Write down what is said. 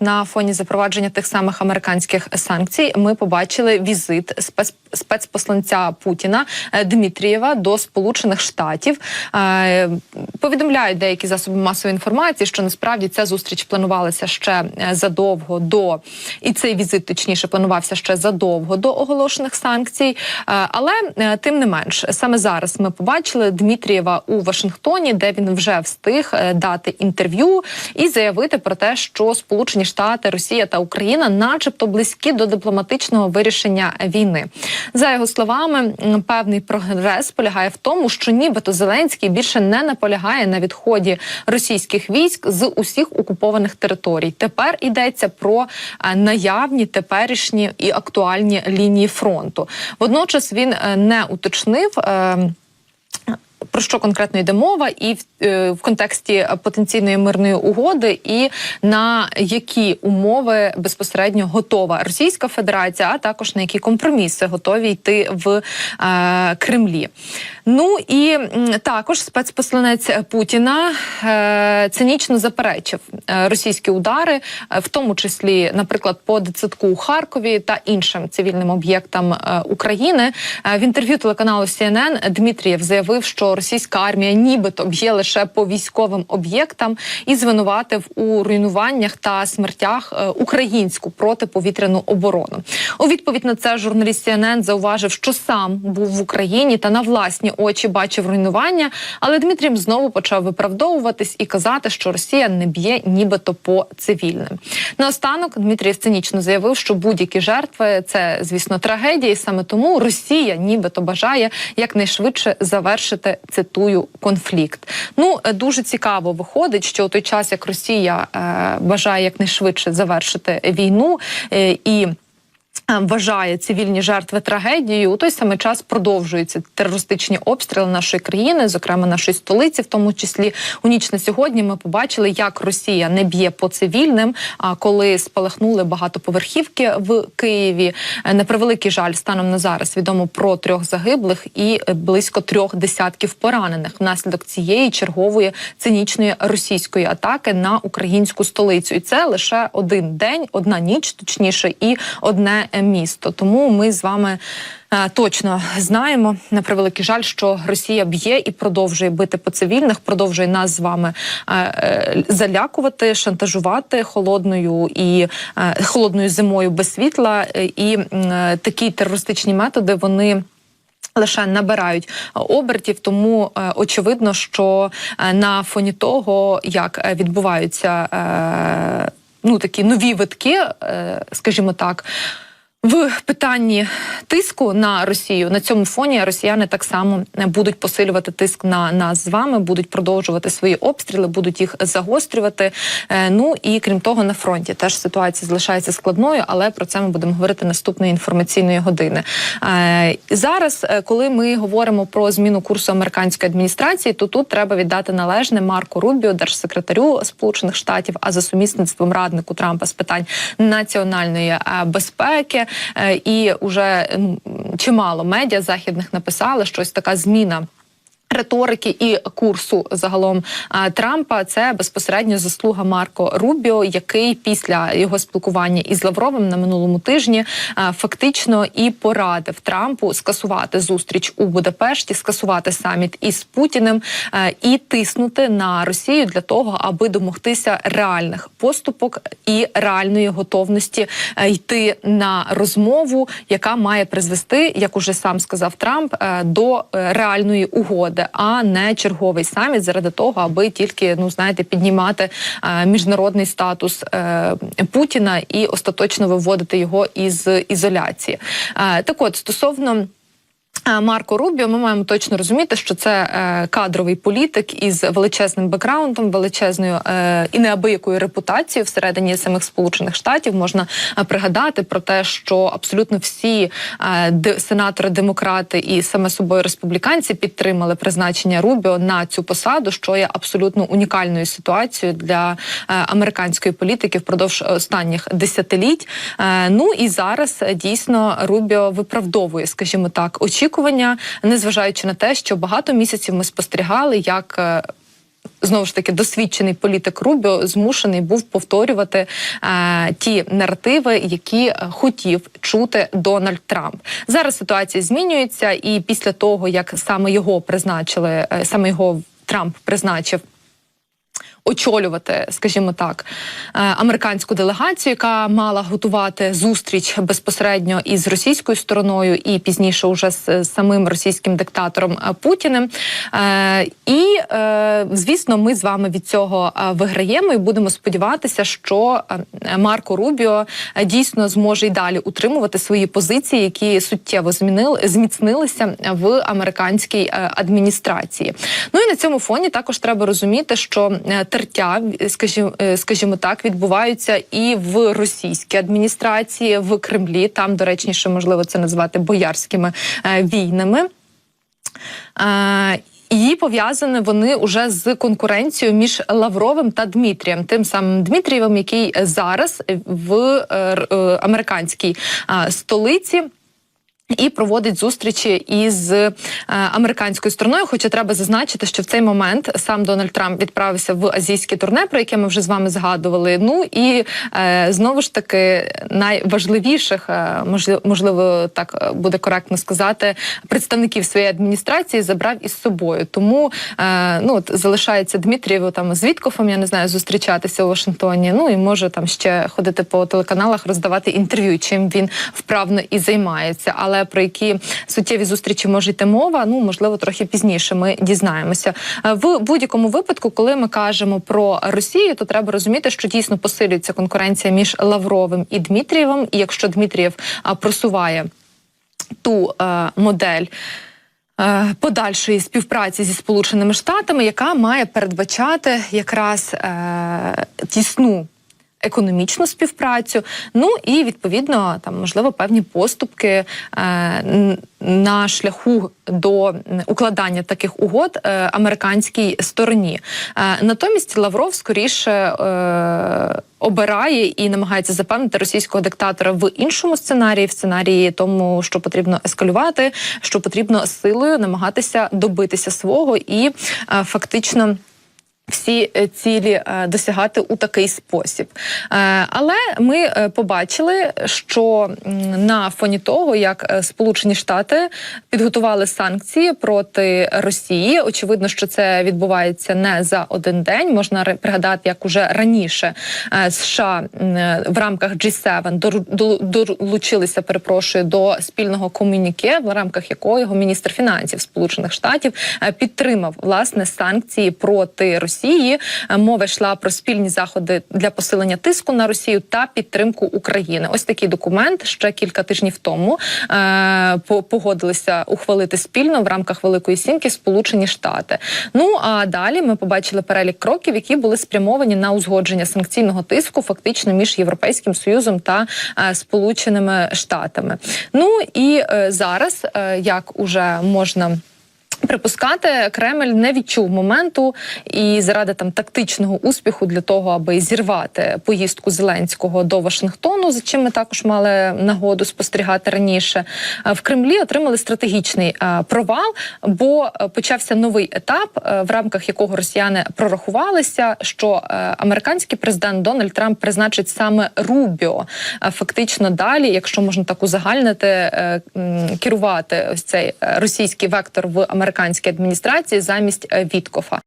На фоні запровадження тих самих американських санкцій ми побачили візит спец... спецпосланця Путіна е, Дмитрієва до Сполучених Штатів. Е, Повідомляють деякі засоби масової інформації, що насправді ця зустріч планувалася ще е, задовго до і цей візит, точніше, планувався ще задовго до оголошених санкцій. Але тим не менш, саме зараз ми побачили Дмитрієва у Вашингтоні, де він вже встиг дати інтерв'ю і заявити про те, що Сполучені Штати, Росія та Україна, начебто, близькі до дипломатичного вирішення війни. За його словами, певний прогрес полягає в тому, що нібито Зеленський більше не наполягає на відході російських військ з усіх окупованих територій. Тепер йдеться про е, наявні теперішні і актуальні лінії фронту. Водночас він е, не уточнив. Про що конкретно йде мова, і в, е, в контексті потенційної мирної угоди, і на які умови безпосередньо готова Російська Федерація, а також на які компроміси готові йти в е, Кремлі. Ну і також спецпосланець Путіна е, цинічно заперечив е, російські удари, е, в тому числі, наприклад, по дитсадку у Харкові та іншим цивільним об'єктам України. В інтерв'ю телеканалу CNN Дмитрієв заявив, що російська армія нібито б'є лише по військовим об'єктам і звинуватив у руйнуваннях та смертях е, українську протиповітряну оборону. У відповідь на це журналіст CNN зауважив, що сам був в Україні та на власні очі бачив руйнування. Але Дмитрієв знову почав виправдовуватись і казати, що Росія не б'є нібито по цивільним. Наостанок Дмитрієв цинічно заявив, що будь-які жертви це, звісно, трагедія, і саме тому Росія нібито бажає якнайшвидше завершити цитую конфлікт. Ну е, дуже цікаво виходить, що у той час як Росія е, бажає якнайшвидше завершити війну е, і. Е, Вважає цивільні жертви трагедією. У той самий час продовжуються терористичні обстріли нашої країни, зокрема нашої столиці, в тому числі у ніч на сьогодні. Ми побачили, як Росія не б'є по цивільним. А коли спалахнули багатоповерхівки в Києві, Е, на превеликий жаль, станом на зараз відомо про трьох загиблих і е, близько трьох десятків поранених внаслідок цієї чергової цинічної російської атаки на українську столицю. І це лише один день, одна ніч, точніше, і одне місто. Тому ми з вами. е, Точно знаємо на превеликий жаль, що Росія б'є і продовжує бити по цивільних, продовжує нас з вами е, е, залякувати, шантажувати холодною і холодною зимою без світла. І такі терористичні методи вони. Лише набирають обертів, тому е, очевидно, що е, на фоні того, як відбуваються е, ну такі нові витки, е, скажімо так. В питанні тиску на Росію на цьому фоні росіяни так само будуть посилювати тиск на нас з вами, будуть продовжувати свої обстріли, будуть їх загострювати. Е, Ну і крім того, на фронті теж ситуація залишається складною, але про це ми будемо говорити наступної інформаційної години. Е, Зараз, е, коли ми говоримо про зміну курсу американської адміністрації, то тут треба віддати належне Марку Рубіо, держсекретарю Сполучених Штатів, а за сумісництвом раднику Трампа з питань національної безпеки. Е, І уже чимало медіа західних написали, що ось така зміна. Риторики і курсу загалом Трампа. Це безпосередньо заслуга Марко Рубіо, який після його спілкування із Лавровим на минулому тижні фактично і порадив Трампу скасувати зустріч у Будапешті, скасувати саміт із Путіним і тиснути на Росію для того, аби домогтися реальних поступок і реальної готовності йти на розмову, яка має призвести, як уже сам сказав Трамп, до е, реальної угоди, а не черговий саміт заради того, аби тільки ну знаєте піднімати е, міжнародний статус е, Путіна і остаточно виводити його із ізоляції. Е, так, от стосовно. Марко Рубіо, ми маємо точно розуміти, що це е, кадровий політик із величезним бекграундом, величезною е, і неабиякою репутацією всередині самих сполучених штатів. Можна е, пригадати про те, що абсолютно всі сенатори, демократи і саме собою республіканці підтримали призначення Рубіо на цю посаду, що є абсолютно унікальною ситуацією для американської політики впродовж останніх десятиліть. Ну і зараз дійсно Рубіо виправдовує, скажімо так, очікування, незважаючи на те, що багато місяців ми спостерігали, як. е, знову ж таки досвідчений політик Рубіо змушений був повторювати е, ті наративи, які е, хотів чути Дональд Трамп. Зараз ситуація змінюється, і після того як саме його призначили, е, саме його Трамп призначив очолювати, скажімо так, е, американську делегацію, яка мала готувати зустріч безпосередньо із російською стороною, і пізніше уже з самим російським диктатором е, Путіним. Е, І звісно, ми з вами від цього виграємо і будемо сподіватися, що Марко Рубіо дійсно зможе й далі утримувати свої позиції, які суттєво змінили зміцнилися в американській адміністрації. Ну і на цьому фоні також треба розуміти, що тертя, скажімо, е, скажімо так, відбуваються і в російській адміністрації, в Кремлі. Там доречніше можливо це назвати боярськими е, війнами. Е, і пов'язані вони уже з конкуренцією між Лавровим та Дмитрієм, тим самим Дмитрієвим, який зараз в американській столиці. І проводить зустрічі із е, американською стороною. Хоча треба зазначити, що в цей момент сам Дональд Трамп відправився в азійське турне, про яке ми вже з вами згадували. Ну і е, знову ж таки найважливіших, е, можливо, так буде коректно сказати, представників своєї адміністрації забрав із собою. Тому ну от залишається Дмитрієв там з Віткофом, я не знаю, зустрічатися у Вашингтоні. Ну і може там ще ходити по телеканалах, роздавати інтерв'ю, чим він вправно і займається. Але про які суттєві зустрічі може йти мова, ну можливо, трохи пізніше ми дізнаємося. Е, В будь-якому випадку, коли ми кажемо про Росію, то треба розуміти, що дійсно посилюється конкуренція між Лавровим і Дмитрієвим. І якщо Дмитрієв просуває ту е, модель. е, Подальшої співпраці зі Сполученими Штатами, яка має передбачати якраз е, тісну економічну співпрацю, ну і відповідно там можливо певні поступки е, на шляху до укладання таких угод е, американській стороні. Е, натомість Лавров скоріше обирає і намагається запевнити російського диктатора в іншому сценарії, в сценарії тому, що потрібно ескалювати, що потрібно силою намагатися добитися свого і фактично всі е, цілі е, досягати у такий спосіб. Е, Але ми побачили, що на фоні того, як Сполучені Штати підготували санкції проти Росії, очевидно, що це відбувається не за один день. Можна ри- пригадати, як уже раніше США в рамках G7 дору- долу- долучилися, перепрошую, до спільного комюніке, в рамках якого міністр фінансів Сполучених Штатів підтримав власне санкції проти Росії. Е, Мова йшла про спільні заходи для посилення тиску на Росію та підтримку України. Ось такий документ ще кілька тижнів тому е, погодилися ухвалити спільно в рамках Великої Сімки Сполучені Штати. Ну а далі ми побачили перелік кроків, які були спрямовані на узгодження санкційного тиску, фактично між Європейським Союзом та е, Сполученими Штатами. Ну і зараз, як уже можна. Припускати Кремль не відчув моменту і заради там тактичного успіху для того, аби зірвати поїздку Зеленського до Вашингтону, за чим ми також мали нагоду спостерігати раніше. е, В Кремлі отримали стратегічний е, провал, бо е, почався новий етап, в рамках якого росіяни прорахувалися, що американський президент Дональд Трамп призначить саме Рубіо. Фактично далі, якщо можна так узагальнити, керувати ось цей російський вектор в американській адміністрації замість е, Віткофа.